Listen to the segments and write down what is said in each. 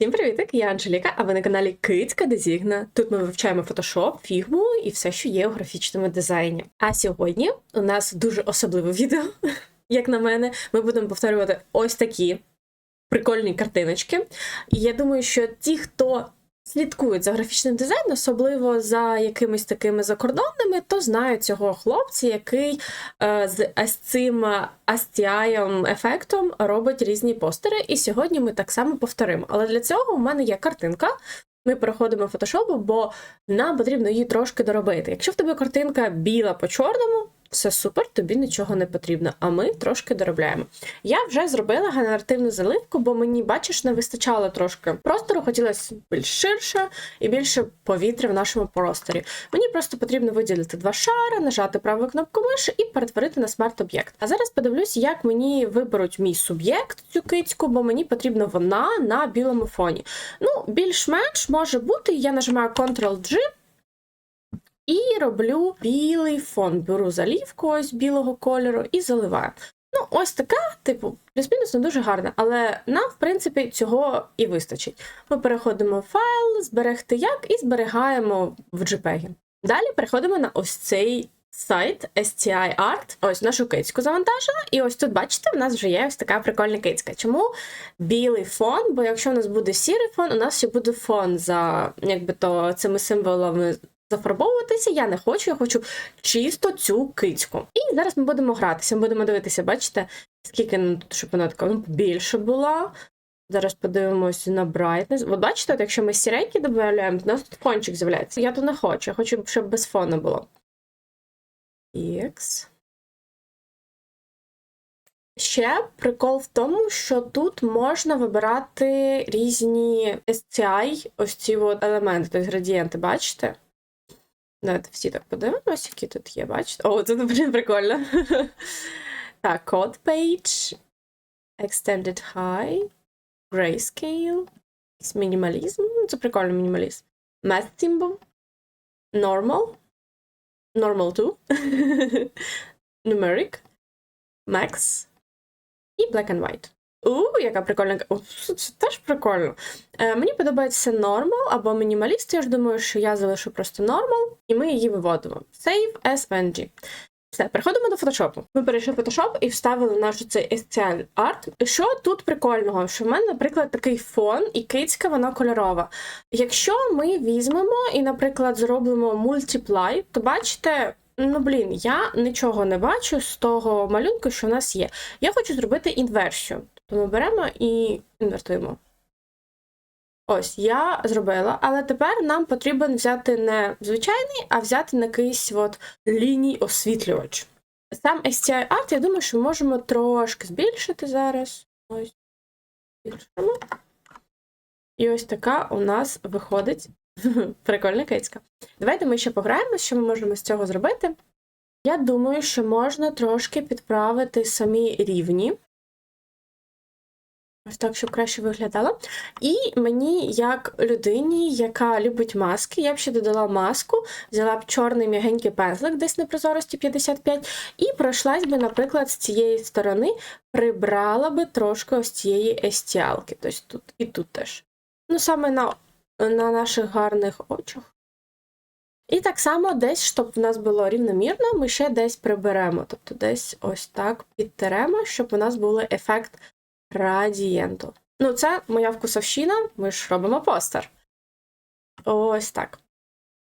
Всім привіт, я Анжеліка, а ви на каналі Кицька Дезігна. Тут ми вивчаємо фотошоп, фігму і все, що є у графічному дизайні. А сьогодні у нас дуже особливе відео, як на мене. Ми будемо повторювати ось такі прикольні картиночки. І я думаю, що ті, хто слідкують за графічним дизайном, особливо за якимись такими закордонними, то знають цього хлопця, який е, з ось цим астіаєм ефектом робить різні постери. І сьогодні ми так само повторимо. Але для цього у мене є картинка. Ми переходимо в фотошопу, бо нам потрібно її трошки доробити. Якщо в тебе картинка біла по чорному, все супер, тобі нічого не потрібно. А ми трошки доробляємо. Я вже зробила генеративну заливку, бо мені, бачиш, не вистачало трошки простору, хотілося більш ширше і більше повітря в нашому просторі. Мені просто потрібно виділити два шари, нажати праву кнопку миші і перетворити на смарт-об'єкт. А зараз подивлюсь, як мені виберуть мій суб'єкт, цю кицьку, бо мені потрібна вона на білому фоні. Ну, більш-менш може бути, я нажимаю Ctrl-G. І роблю білий фон. Беру залівку ось білого кольору і заливаю. Ну, ось така, типу, плюс-мінус не дуже гарна, але нам, в принципі, цього і вистачить. Ми переходимо в файл, зберегти як, і зберігаємо в JPEG. Далі переходимо на ось цей сайт STI Art. Ось нашу кицьку завантажила. І ось тут, бачите, у нас вже є ось така прикольна кицька. Чому білий фон? Бо якщо у нас буде сірий фон, у нас ще буде фон за якби то цими символами зафарбовуватися я не хочу, я хочу чисто цю кицьку. І зараз ми будемо гратися, ми будемо дивитися, бачите, скільки щоб вона така ну, більше була. Зараз подивимось на brightness. От бачите, от якщо ми сіренькі додаємо, у нас тут фончик з'являється. Я то не хочу, я хочу, щоб без фону було. X. Ще прикол в тому, що тут можна вибирати різні STI, ось ці от елементи, тобто градієнти, бачите? Давайте всі так подивимось, які тут є, бачите? О, це блін, прикольно. Так, Code Page, Extended High, Grayscale, мінімалізм. Ну, Це прикольно мінімалізм. Math Symbol, Normal, Normal 2, Numeric, Max і Black and White. У, яка прикольна. О, Це теж прикольно. Е, Мені подобається Normal або мінімаліст. Я ж думаю, що я залишу просто Normal, і ми її виводимо. Save as VNG. Все, переходимо до фотошопу. Ми перейшли в фотошоп і вставили наш цей STL Art. Що тут прикольного? Що в мене, наприклад, такий фон, і кицька вона кольорова. Якщо ми візьмемо і, наприклад, зробимо Multiply, то бачите. Ну, блін, я нічого не бачу з того малюнку, що в нас є. Я хочу зробити інверсію. Ми беремо і інвертуємо. Ось, я зробила, але тепер нам потрібен взяти не звичайний, а взяти на якийсь от ліній освітлювач. Сам STI Art, я думаю, що можемо трошки збільшити зараз. Ось, збільшимо. І ось така у нас виходить прикольна кицька. Давайте ми ще пограємо, що ми можемо з цього зробити. Я думаю, що можна трошки підправити самі рівні. Ось так, щоб краще виглядало. І мені, як людині, яка любить маски, я б ще додала маску, взяла б чорний м'ягенький пензлик, десь на прозорості 55, і пройшлась би, наприклад, з цієї сторони, прибрала би трошки ось цієї естіалки. Тобто тут і тут теж. Ну, саме на, на наших гарних очах. І так само десь, щоб в нас було рівномірно, ми ще десь приберемо. Тобто десь ось так підтеремо, щоб у нас був ефект градієнту. Ну, це моя вкусовщина, ми ж робимо постер. Ось так.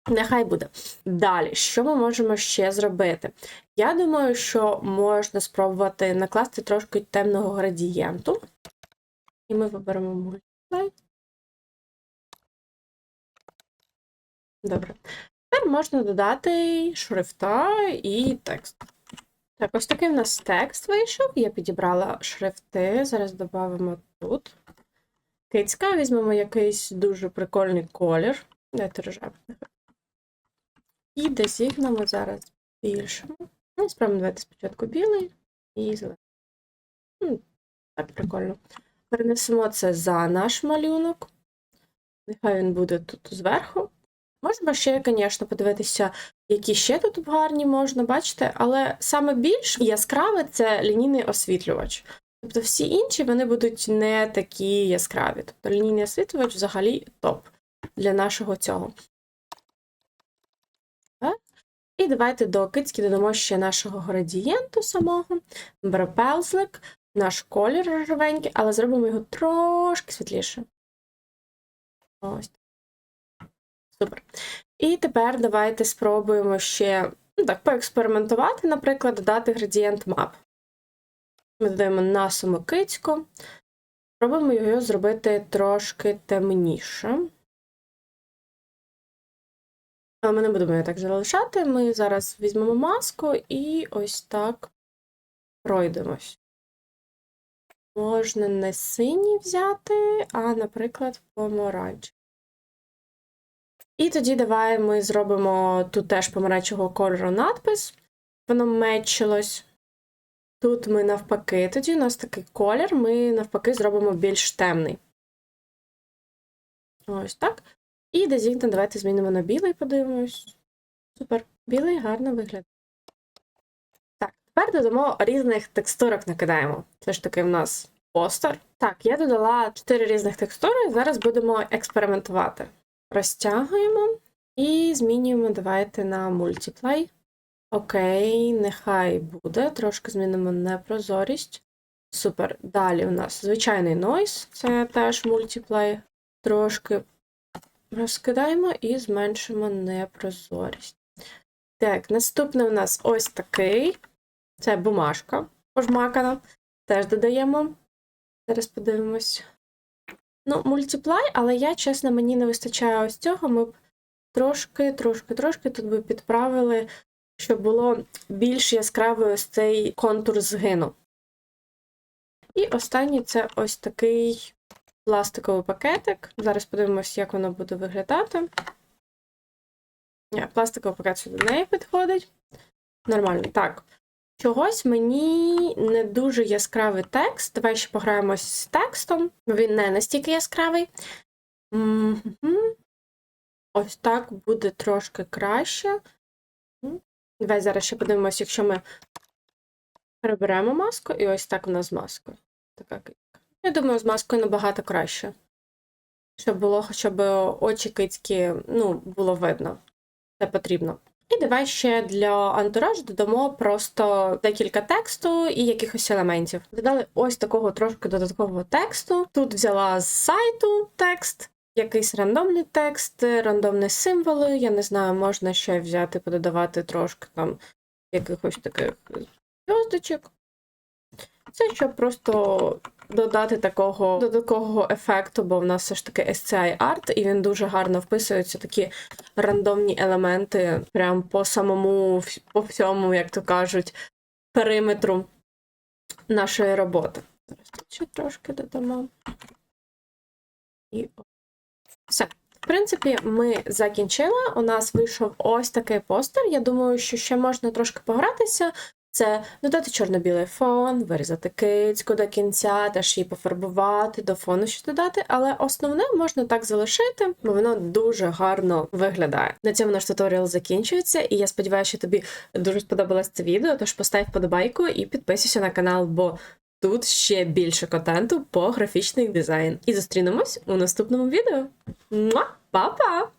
Нехай буде. Далі, що ми можемо ще зробити? Я думаю, що можна спробувати накласти трошки темного градієнту. І ми виберемо мультиплей. Добре. Тепер можна додати шрифта і текст. Так, ось такий в нас текст вийшов. Я підібрала шрифти. Зараз додамо тут. Кицька, візьмемо якийсь дуже прикольний колір. Дайте рожевий. І дезігнемо зараз більшому. Ну, спробуємо давайте спочатку білий і зелений. Так, прикольно. Перенесемо це за наш малюнок. Нехай він буде тут зверху. Можна ще, звісно, подивитися, які ще тут гарні можна, бачите, але саме більш яскраве це лінійний освітлювач. Тобто всі інші вони будуть не такі яскраві. Тобто лінійний освітлювач взагалі топ для нашого цього. Так. І давайте до кицьки додамо ще нашого градієнту самого. Беремо пензлик, наш колір рожевенький, але зробимо його трошки світліше. Ось. Супер. І тепер давайте спробуємо ще ну, так, поекспериментувати, наприклад, додати градієнт map. Ми додаємо на кицьку. Спробуємо його зробити трошки темніше. Але ми не будемо її так залишати. Ми зараз візьмемо маску і ось так пройдемось. Можна не синій взяти, а, наприклад, помаранч. І тоді давай ми зробимо тут теж помаранчевого кольору надпис. Воно мечилось. Тут ми навпаки, тоді у нас такий колір, ми навпаки зробимо більш темний. Ось так. І дезігна давайте змінимо на білий, подивимось. Супер. Білий гарно виглядає. Так, тепер додамо різних текстурок накидаємо. Це ж таки в нас постер. Так, я додала 4 різних текстури, зараз будемо експериментувати. Розтягуємо і змінюємо давайте на мультиплей. Окей, нехай буде. Трошки змінимо непрозорість. Супер. Далі у нас звичайний нойс, це теж мультиплей. Трошки розкидаємо і зменшимо непрозорість. Так, наступний у нас ось такий. Це бумажка пожмакана. Теж додаємо. Зараз подивимось. Ну, мультиплай, але я, чесно, мені не вистачає ось цього. Ми б трошки, трошки, трошки тут би підправили, щоб було більш яскравий ось цей контур згину. І останній це ось такий пластиковий пакетик. Зараз подивимось, як воно буде виглядати. Пластиковий пакет сюди не підходить. Нормально. Так. Чогось мені не дуже яскравий текст. Давай ще пограємось з текстом. Він не настільки яскравий. Мгм. Ось так буде трошки краще. Давай зараз ще подивимось, якщо ми приберемо маску, і ось так у нас з маскою. Така. Я думаю, з маскою набагато краще. Щоб було хоча б очі кицьки, ну, було видно. Це потрібно. І давай ще для антуражу додамо просто декілька тексту і якихось елементів. Додали ось такого трошки додаткового тексту. Тут взяла з сайту текст, якийсь рандомний текст, рандомні символи. Я не знаю, можна ще взяти, пододавати трошки там якихось таких зв'язочок. Це щоб просто додати такого додаткового ефекту, бо в нас все ж таки SCI арт, і він дуже гарно вписується такі рандомні елементи, прям по самому, по всьому, як то кажуть, периметру нашої роботи. Зараз ще трошки додамо. І все. В принципі, ми закінчили. У нас вийшов ось такий постер. Я думаю, що ще можна трошки погратися. Це додати чорно-білий фон, вирізати кицьку до кінця, теж її пофарбувати, до фону щось додати, але основне можна так залишити, бо воно дуже гарно виглядає. На цьому наш туторіал закінчується, і я сподіваюся, що тобі дуже сподобалось це відео. Тож постав вподобайку і підписуйся на канал, бо тут ще більше контенту по графічний дизайн. І зустрінемось у наступному відео. Па-па!